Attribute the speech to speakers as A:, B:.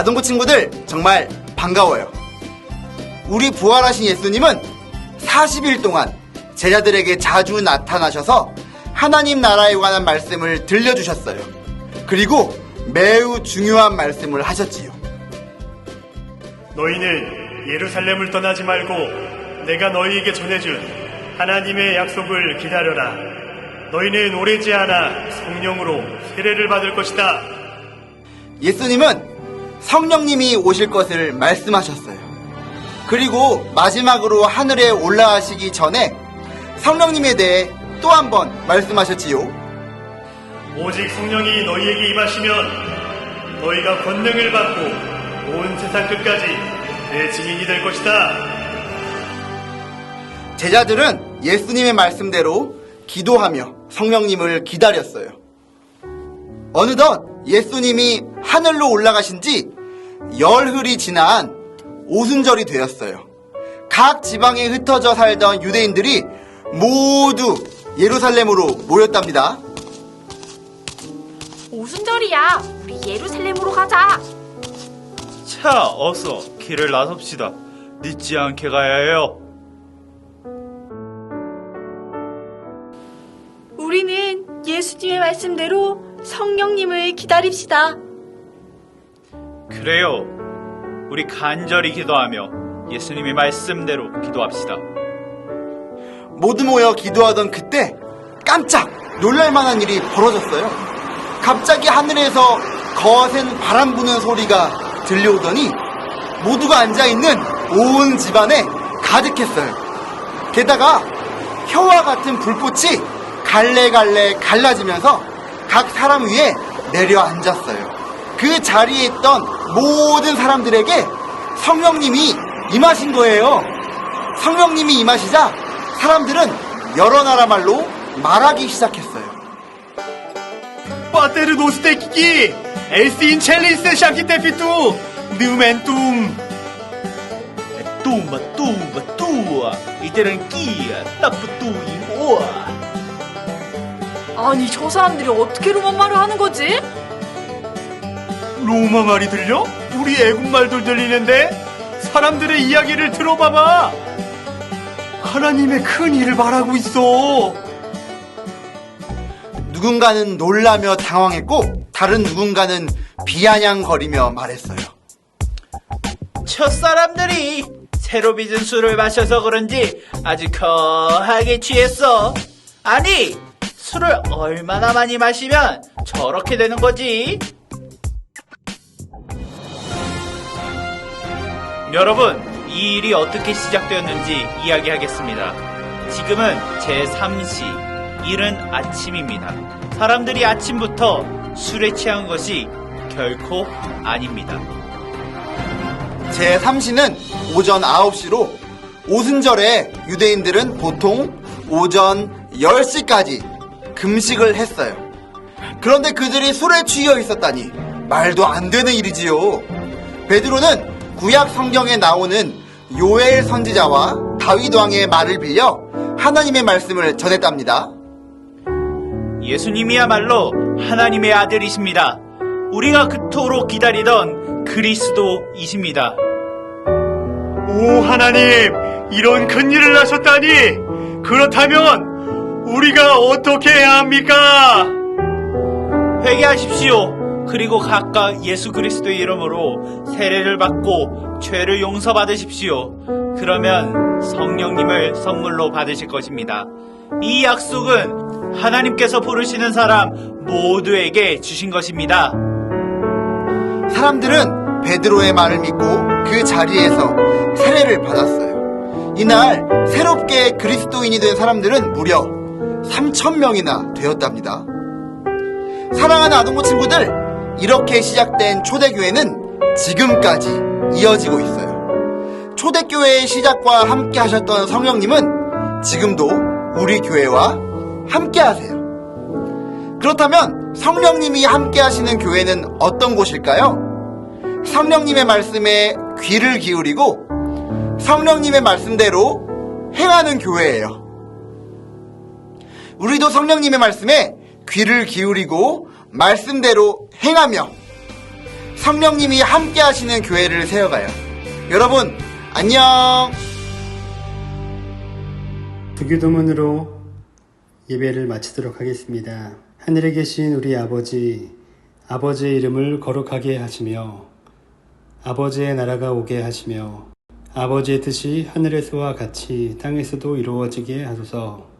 A: 아동부 친구들 정말 반가워요. 우리 부활하신 예수님은 40일 동안 제자들에게 자주 나타나셔서 하나님 나라에 관한 말씀을 들려주셨어요. 그리고 매우 중요한 말씀을 하셨지요.
B: 너희는 예루살렘을 떠나지 말고 내가 너희에게 전해준 하나님의 약속을 기다려라. 너희는 오래지 않아 성령으로 세례를 받을 것이다.
A: 예수님은 성령님이 오실 것을 말씀하셨어요. 그리고 마지막으로 하늘에 올라가시기 전에 성령님에 대해 또 한 번 말씀하셨지요.
B: 오직 성령이 너희에게 임하시면 너희가 권능을 받고 온 세상 끝까지 내 증인이 될 것이다.
A: 제자들은 예수님의 말씀대로 기도하며 성령님을 기다렸어요. 어느덧 예수님이 하늘로 올라가신 지 열흘이 지난 오순절이 되었어요. 각 지방에 흩어져 살던 유대인들이 모두 예루살렘으로 모였답니다.
C: 오순절이야. 우리 예루살렘으로 가자.
D: 자, 어서 길을 나섭시다. 늦지 않게 가야 해요.
E: 우리는 예수님의 말씀대로 성령님을 기다립시다.
D: 그래요. 우리 간절히 기도하며 예수님의 말씀대로 기도합시다.
A: 모두 모여 기도하던 그때 깜짝 놀랄만한 일이 벌어졌어요. 갑자기 하늘에서 거센 바람 부는 소리가 들려오더니 모두가 앉아 있는 온 집안에 가득했어요. 게다가 혀와 같은 불꽃이 갈래갈래 갈라지면서 각 사람 위에 내려앉았어요. 그 자리에 있던 모든 사람들에게 성령님이 임하신 거예요. 성령님이 임하시자 사람들은 여러 나라 말로 말하기 시작했어요.
B: 빠테르 노스테키키 에스인 첼리스 샤키테피투 느멘툼
D: 뚜마 뚜마 뚜아 이때는 끼야 따뿌뚜이 오아
E: 아니, 저 사람들이 어떻게 로만 말을 하는 거지?
B: 로마 말이 들려? 우리 애국 말도 들리는데 사람들의 이야기를 들어봐봐. 하나님의 큰 일을 말하고 있어.
A: 누군가는 놀라며 당황했고 다른 누군가는 비아냥거리며 말했어요.
D: 첫 사람들이 새로 빚은 술을 마셔서 그런지 아주 거하게 취했어. 아니, 술을 얼마나 많이 마시면 저렇게 되는 거지? 여러분, 이 일이 어떻게 시작되었는지 이야기하겠습니다. 지금은 제3시, 이른 아침입니다. 사람들이 아침부터 술에 취한 것이 결코 아닙니다.
A: 제3시는 오전 9시로 오순절에 유대인들은 보통 오전 10시까지 금식을 했어요. 그런데 그들이 술에 취해 있었다니 말도 안 되는 일이지요. 베드로는 구약 성경에 나오는 요엘 선지자와 다윗 왕의 말을 빌려 하나님의 말씀을 전했답니다.
D: 예수님이야말로 하나님의 아들이십니다. 우리가 그토록 기다리던 그리스도이십니다.
B: 오 하나님, 이런 큰 일을 하셨다니. 그렇다면 우리가 어떻게 해야 합니까?
D: 회개하십시오. 그리고 각각 예수 그리스도의 이름으로 세례를 받고 죄를 용서받으십시오. 그러면 성령님을 선물로 받으실 것입니다. 이 약속은 하나님께서 부르시는 사람 모두에게 주신 것입니다.
A: 사람들은 베드로의 말을 믿고 그 자리에서 세례를 받았어요. 이날 새롭게 그리스도인이 된 사람들은 무려 3천 명이나 되었답니다. 사랑하는 아동부 친구들, 이렇게 시작된 초대교회는 지금까지 이어지고 있어요. 초대교회의 시작과 함께 하셨던 성령님은 지금도 우리 교회와 함께 하세요. 그렇다면 성령님이 함께 하시는 교회는 어떤 곳일까요? 성령님의 말씀에 귀를 기울이고 성령님의 말씀대로 행하는 교회예요. 우리도 성령님의 말씀에 귀를 기울이고 말씀대로 행하며 성령님이 함께 하시는 교회를 세워가요. 여러분, 안녕!
F: 부교도문으로 예배를 마치도록 하겠습니다. 하늘에 계신 우리 아버지, 아버지의 이름을 거룩하게 하시며, 아버지의 나라가 오게 하시며, 아버지의 뜻이 하늘에서와 같이 땅에서도 이루어지게 하소서.